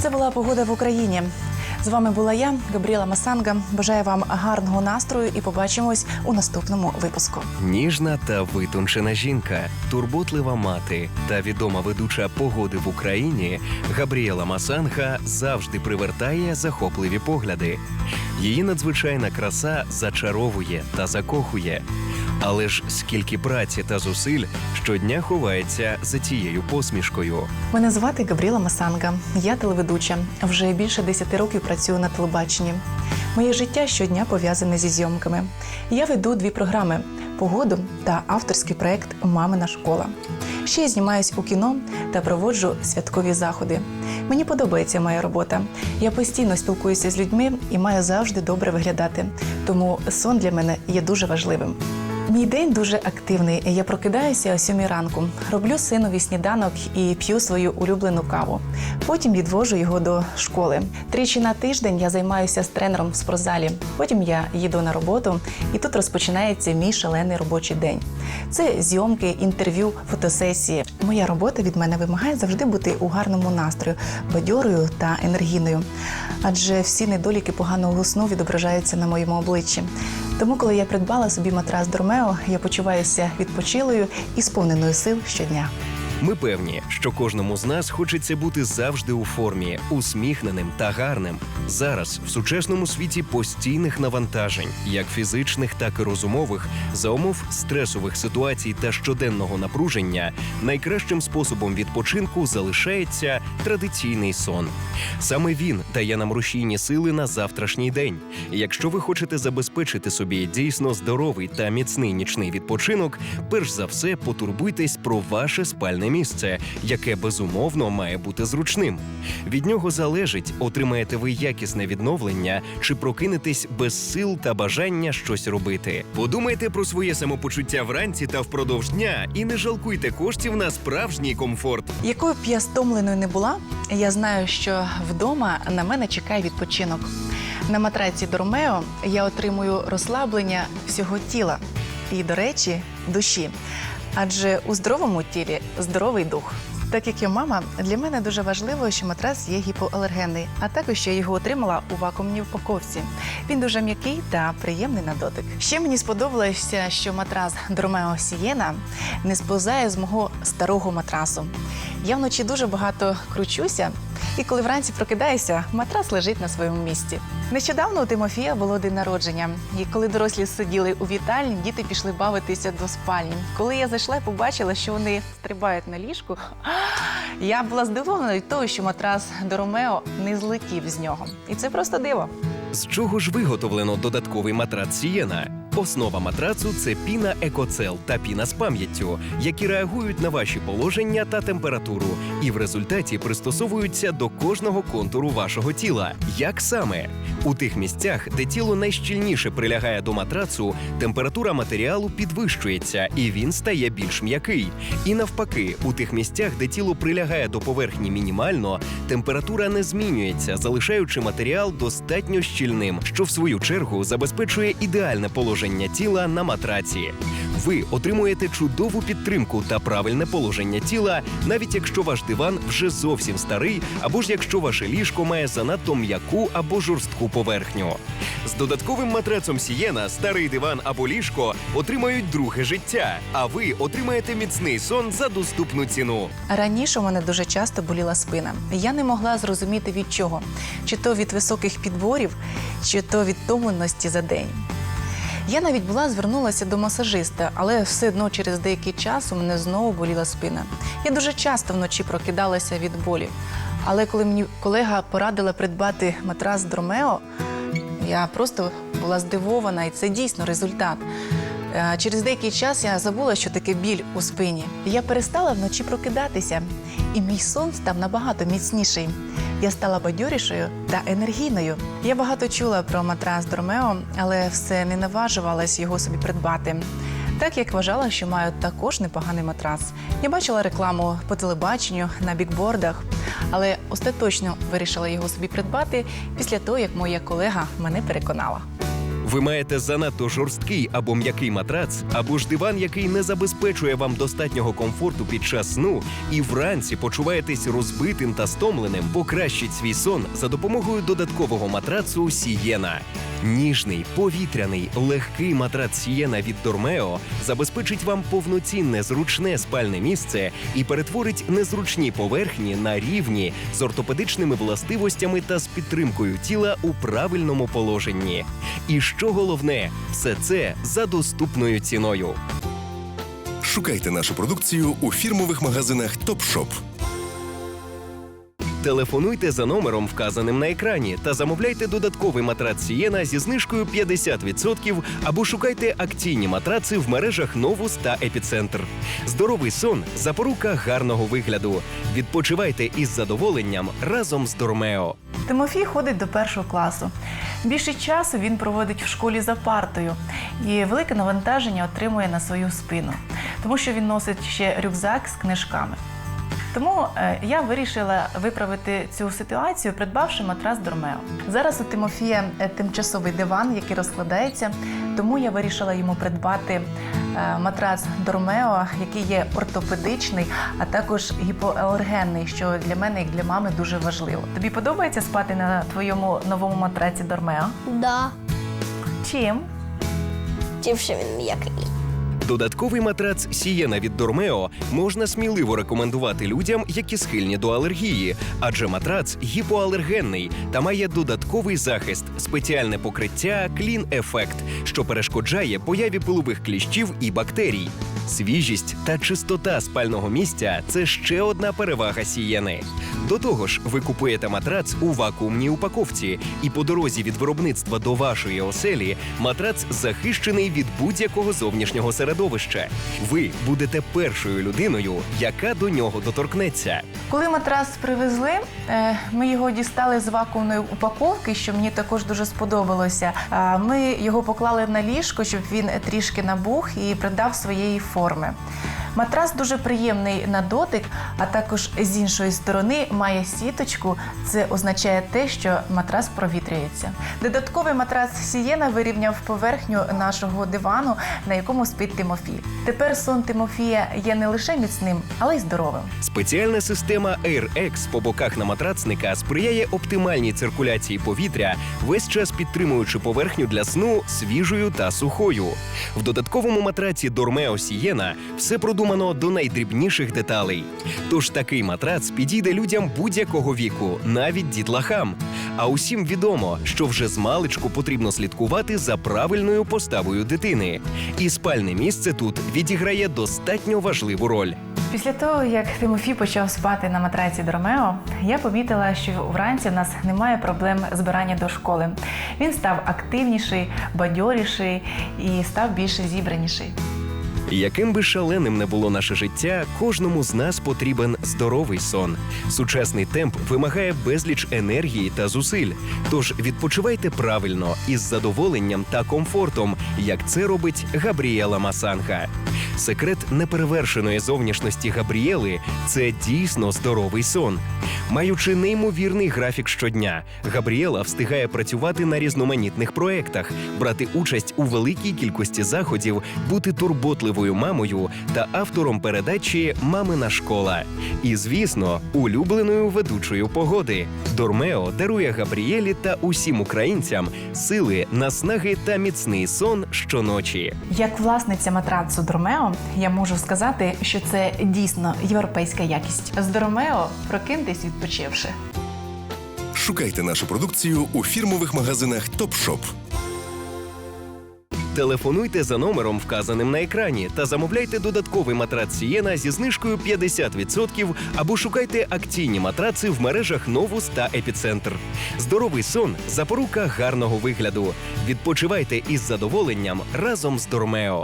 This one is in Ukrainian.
Це була погода в Україні. З вами була я, Габріела Масанга. Бажаю вам гарного настрою і побачимось у наступному випуску. Ніжна та витончена жінка, турботлива мати та відома ведуча погоди в Україні Габріела Масанга завжди привертає захопливі погляди. Її надзвичайна краса зачаровує та закохує. Але ж скільки праці та зусиль щодня ховається за цією посмішкою. Мене звати Габріела Масанга. Я телеведуча. Вже більше 10 років працюю на телебаченні. Моє життя щодня пов'язане зі зйомками. Я веду дві програми: погоду та авторський проект Мамина школа. Ще я знімаюсь у кіно та проводжу святкові заходи. Мені подобається моя робота. Я постійно спілкуюся з людьми і маю завжди добре виглядати. Тому сон для мене є дуже важливим. Мій день дуже активний. Я прокидаюся о 7 ранку, роблю синові сніданок і п'ю свою улюблену каву. Потім відвожу його до школи. Тричі на тиждень я займаюся з тренером в спортзалі. Потім я їду на роботу, і тут розпочинається мій шалений робочий день. Це зйомки, інтерв'ю, фотосесії. Моя робота від мене вимагає завжди бути у гарному настрою, бадьорою та енергійною. Адже всі недоліки поганого сну відображаються на моєму обличчі. Тому, коли я придбала собі матрас Дормео, я почуваюся відпочилою і сповненою сил щодня. Ми певні, що кожному з нас хочеться бути завжди у формі, усміхненим та гарним. Зараз в сучасному світі постійних навантажень, як фізичних, так і розумових, за умов стресових ситуацій та щоденного напруження, найкращим способом відпочинку залишається традиційний сон. Саме він дає нам рушійні сили на завтрашній день. Якщо ви хочете забезпечити собі дійсно здоровий та міцний нічний відпочинок, перш за все потурбуйтесь про ваше спальне місце, яке безумовно має бути зручним. Від нього залежить, отримаєте ви якісне відновлення чи прокинетесь без сил та бажання щось робити. Подумайте про своє самопочуття вранці та впродовж дня і не жалкуйте коштів на справжній комфорт. Якою б я стомленою не була, я знаю, що вдома на мене чекає відпочинок. На матраці Дормео я отримую розслаблення всього тіла і, до речі, душі. Адже у здоровому тілі здоровий дух. Так як я мама, для мене дуже важливо, що матрас є гіпоалергенний, а також я його отримала у вакуумній упаковці. Він дуже м'який та приємний на дотик. Ще мені сподобалося, що матрас Дормео Сієна не сповзає з мого старого матрасу. Я вночі дуже багато кручуся, і коли вранці прокидаюся, матрас лежить на своєму місці. Нещодавно у Тимофія було день народження, і коли дорослі сиділи у вітальні, діти пішли бавитися до спальні. Коли я зайшла і побачила, що вони стрибають на ліжку, я була здивована від того, що матрас до Ромео не злетів з нього. І це просто диво. З чого ж виготовлено додатковий матрац Сієна? Основа матрацу це піна екоцел та піна з пам'яттю, які реагують на ваші положення та температуру, і в результаті пристосовуються до кожного контуру вашого тіла. Як саме? У тих місцях, де тіло найщільніше прилягає до матрацу, температура матеріалу підвищується і він стає більш м'який. І навпаки, у тих місцях, де тіло прилягає до поверхні мінімально, температура не змінюється, залишаючи матеріал достатньо щільним, що в свою чергу забезпечує ідеальне положення тіла на матраці. Ви отримуєте чудову підтримку та правильне положення тіла, навіть якщо ваш диван вже зовсім старий, або ж якщо ваше ліжко має занадто м'яку або жорстку поверхню. З додатковим матрацом Сієна старий диван або ліжко отримають друге життя, а ви отримаєте міцний сон за доступну ціну. Раніше у мене дуже часто боліла спина. Я не могла зрозуміти від чого, чи то від високих підборів, чи то від втомленості за день. Я навіть була звернулася до масажиста, але все одно через деякий час у мене знову боліла спина. Я дуже часто вночі прокидалася від болі. Але коли мені колега порадила придбати матрас Дромео, я просто була здивована, і це дійсно результат. Е, Через деякий час я забула, що таке біль у спині. Я перестала вночі прокидатися, і мій сон став набагато міцніший. Я стала бадьорішою та енергійною. Я багато чула про матрас Дормео, але все не наважувалась його собі придбати. Так як вважала, що маю також непоганий матрас. Я бачила рекламу по телебаченню на бікбордах, але остаточно вирішила його собі придбати після того, як моя колега мене переконала. Ви маєте занадто жорсткий або м'який матрац, або ж диван, який не забезпечує вам достатнього комфорту під час сну, і вранці почуваєтесь розбитим та стомленим. Покращіть свій сон за допомогою додаткового матрацу Сієна. Ніжний, повітряний, легкий матрац Сієна від Дормео забезпечить вам повноцінне зручне спальне місце і перетворить незручні поверхні на рівні з ортопедичними властивостями та з підтримкою тіла у правильному положенні. І що головне, все це за доступною ціною. Шукайте нашу продукцію у фірмових магазинах Топшоп. Телефонуйте за номером, вказаним на екрані, та замовляйте додатковий матрац Сієна зі знижкою 50% або шукайте акційні матраци в мережах Новус та Епіцентр. Здоровий сон запорука гарного вигляду. Відпочивайте із задоволенням разом з Дормео. Тимофій ходить до першого класу. Більше часу він проводить в школі за партою і велике навантаження отримує на свою спину, тому що він носить ще рюкзак з книжками. Тому е, я вирішила виправити цю ситуацію, придбавши матрас Дормео. Зараз у Тимофія е, тимчасовий диван, який розкладається, тому я вирішила йому придбати е, матрас Дормео, який є ортопедичний, а також гіпоалергенний, що для мене, як для мами, дуже важливо. Тобі подобається спати на твоєму новому матраці Дормео? Да, Чим? тим, що він м'який. Додатковий матрац Сієна від Дормео можна сміливо рекомендувати людям, які схильні до алергії, адже матрац гіпоалергенний та має додатковий захист, спеціальне покриття клін ефект, що перешкоджає появі пилових кліщів і бактерій. Свіжість та чистота спального місця це ще одна перевага сієни. До того ж, ви купуєте матрац у вакуумній упаковці, і по дорозі від виробництва до вашої оселі матрац захищений від будь-якого зовнішнього середовища. Ви будете першою людиною, яка до нього доторкнеться. Коли матрас привезли, е, ми його дістали з вакуумної упаковки, що мені також дуже сподобалося. Ми його поклали на ліжко, щоб він трішки набух і придав своєї форми форми. Матрас дуже приємний на дотик, а також з іншої сторони має сіточку. Це означає те, що матрас провітрюється. Додатковий матрас Сієна вирівняв поверхню нашого дивану, на якому спить Тимофій. Тепер сон Тимофія є не лише міцним, але й здоровим. Спеціальна система AirX по боках на матрацника сприяє оптимальній циркуляції повітря, весь час підтримуючи поверхню для сну свіжою та сухою. В додатковому матраці Dormeo Сієна все продумано до найдрібніших деталей. Тож такий матрац підійде людям будь-якого віку, навіть дітлахам. А усім відомо, що вже з маличку потрібно слідкувати за правильною поставою дитини. І спальне місце тут відіграє достатньо важливу роль. Після того, як Тимофій почав спати на матраці Дромео, я помітила, що вранці в нас немає проблем збирання до школи. Він став активніший, бадьоріший і став більше зібраніший. Яким би шаленим не було наше життя, кожному з нас потрібен здоровий сон. Сучасний темп вимагає безліч енергії та зусиль. Тож відпочивайте правильно із задоволенням та комфортом, як це робить Габріела Масанга. Секрет неперевершеної зовнішності Габріели це дійсно здоровий сон. Маючи неймовірний графік щодня, Габріела встигає працювати на різноманітних проектах, брати участь у великій кількості заходів, бути турботливою мамою та автором передачі Мамина школа. І, звісно, улюбленою ведучою погоди. Дормео дарує Габріелі та усім українцям сили, наснаги та міцний сон щоночі. Як власниця матрацу Дромео, я можу сказати, що це дійсно європейська якість. З Дромео прокиньтесь відпочивши. Шукайте нашу продукцію у фірмових магазинах Топшоп. Телефонуйте за номером, вказаним на екрані, та замовляйте додатковий матрац Сієна зі знижкою 50% або шукайте акційні матраци в мережах Новус та Епіцентр. Здоровий сон запорука гарного вигляду. Відпочивайте із задоволенням разом з Дормео.